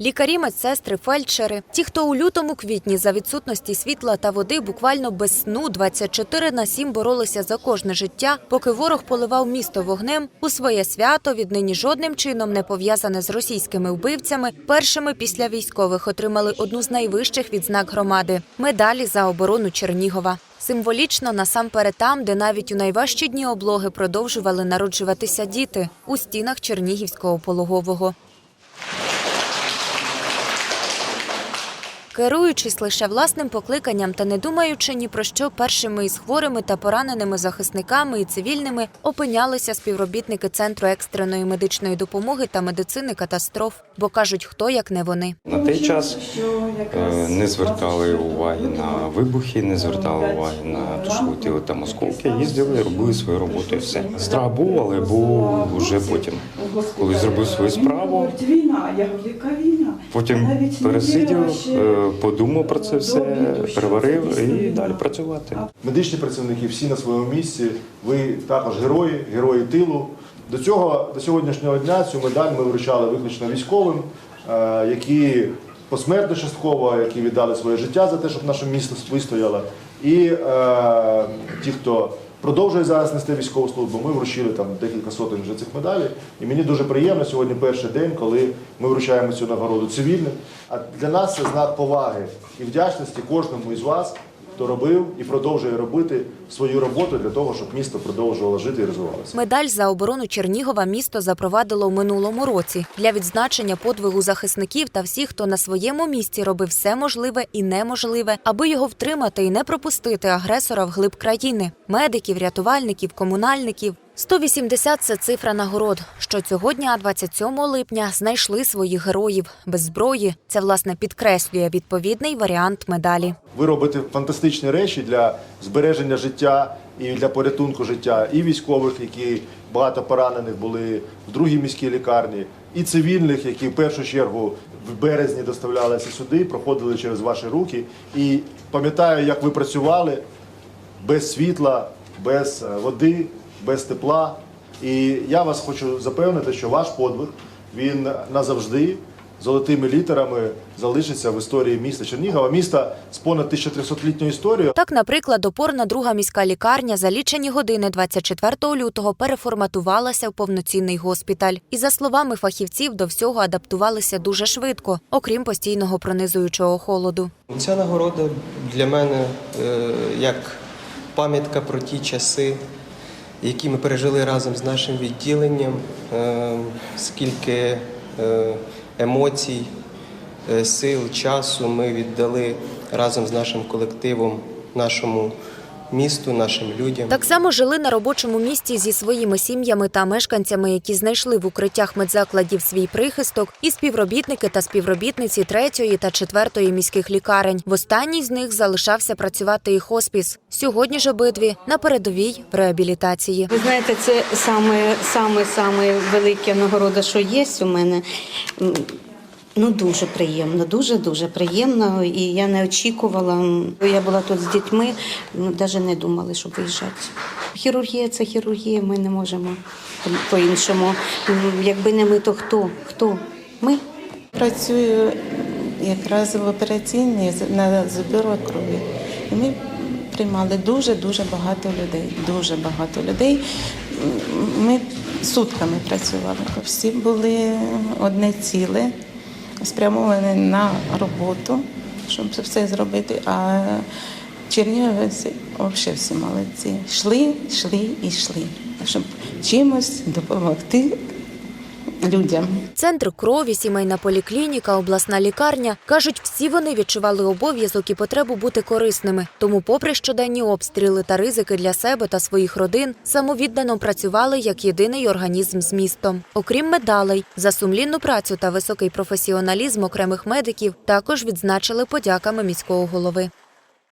Лікарі, медсестри, фельдшери. Ті, хто у лютому-квітні за відсутності світла та води буквально без сну 24 на 7 боролися за кожне життя, поки ворог поливав місто вогнем, у своє свято віднині жодним чином не пов'язане з російськими вбивцями, першими після військових отримали одну з найвищих відзнак громади медалі за оборону Чернігова. Символічно насамперед там, де навіть у найважчі дні облоги продовжували народжуватися діти у стінах Чернігівського пологового. Керуючись лише власним покликанням та не думаючи ні про що, першими із хворими та пораненими захисниками і цивільними опинялися співробітники центру екстреної медичної допомоги та медицини катастроф, бо кажуть, хто як не вони. На той час е, не звертали уваги на вибухи, не звертали уваги на те, що летіли там осколки. Їздили, робили свою роботу і все. Страх був, але був вже потім. Коли зробив свою справу, Війна, яка війна? потім пересидів, подумав про це все, переварив і далі працювати. Медичні працівники всі на своєму місці. Ви також герої, герої тилу. До цього до сьогоднішнього дня цю медаль ми вручали виключно військовим, е, які посмертно частково, які віддали своє життя за те, щоб наше місто вистояло. І е, ті, хто продовжує зараз нести військову службу, ми вручили там декілька сотень вже цих медалей. І мені дуже приємно сьогодні перший день, коли ми вручаємо цю нагороду цивільним. А для нас це знак поваги і вдячності кожному із вас хто робив і продовжує робити свою роботу для того, щоб місто продовжувало жити і розвивалося. Медаль за оборону Чернігова місто запровадило в минулому році для відзначення подвигу захисників та всіх, хто на своєму місці робив все можливе і неможливе, аби його втримати і не пропустити агресора в глиб країни медиків, рятувальників, комунальників. 180 – це цифра нагород. Що цього дня, 27 липня, знайшли своїх героїв без зброї. Це власне підкреслює відповідний варіант медалі. Ви робите фантастичні речі для збереження життя і для порятунку життя і військових, які багато поранених були в другій міській лікарні, і цивільних, які в першу чергу в березні доставлялися сюди, проходили через ваші руки. І пам'ятаю, як ви працювали без світла, без е, води, без тепла. І я вас хочу запевнити, що ваш подвиг він назавжди золотими літерами залишиться в історії міста Чернігова, міста з понад 1300-літньою історією. Так, наприклад, опорна друга міська лікарня за лічені години 24 лютого переформатувалася в повноцінний госпіталь. І за словами фахівців, до всього адаптувалися дуже швидко, окрім постійного пронизуючого холоду. Ця нагорода для мене е, як пам'ятка про ті часи, які ми пережили разом з нашим відділенням, е, скільки е, емоцій, е, сил, часу ми віддали разом з нашим колективом, нашому місту, нашим людям. Так само жили на робочому місці зі своїми сім'ями та мешканцями, які знайшли в укриттях медзакладів свій прихисток, і співробітники та співробітниці третьої та четвертої міських лікарень. В останній з них залишався працювати і хоспіс. Сьогодні ж обидві на передовій в реабілітації. Ви знаєте, це саме, саме, саме велика нагорода, що є у мене. Ну, дуже приємно, дуже дуже приємно. І я не очікувала. Я була тут з дітьми, ну, навіть не думали, що виїжджати. Хірургія це хірургія, ми не можемо по-іншому. Якби не ми, то хто? Хто? Ми. Працюю якраз в операційній на збору крові. Ми приймали дуже-дуже багато людей. Дуже багато людей. Ми сутками працювали. Всі були одне ціле, спрямовані на роботу, щоб все зробити. А чернігівці взагалі всі молодці. Йшли, йшли і йшли, щоб чимось допомогти людям. Центр крові, сімейна поліклініка, обласна лікарня кажуть, всі вони відчували обов'язок і потребу бути корисними. Тому, попри щоденні обстріли та ризики для себе та своїх родин, самовіддано працювали як єдиний організм з містом. Окрім медалей, за сумлінну працю та високий професіоналізм окремих медиків також відзначили подяками міського голови.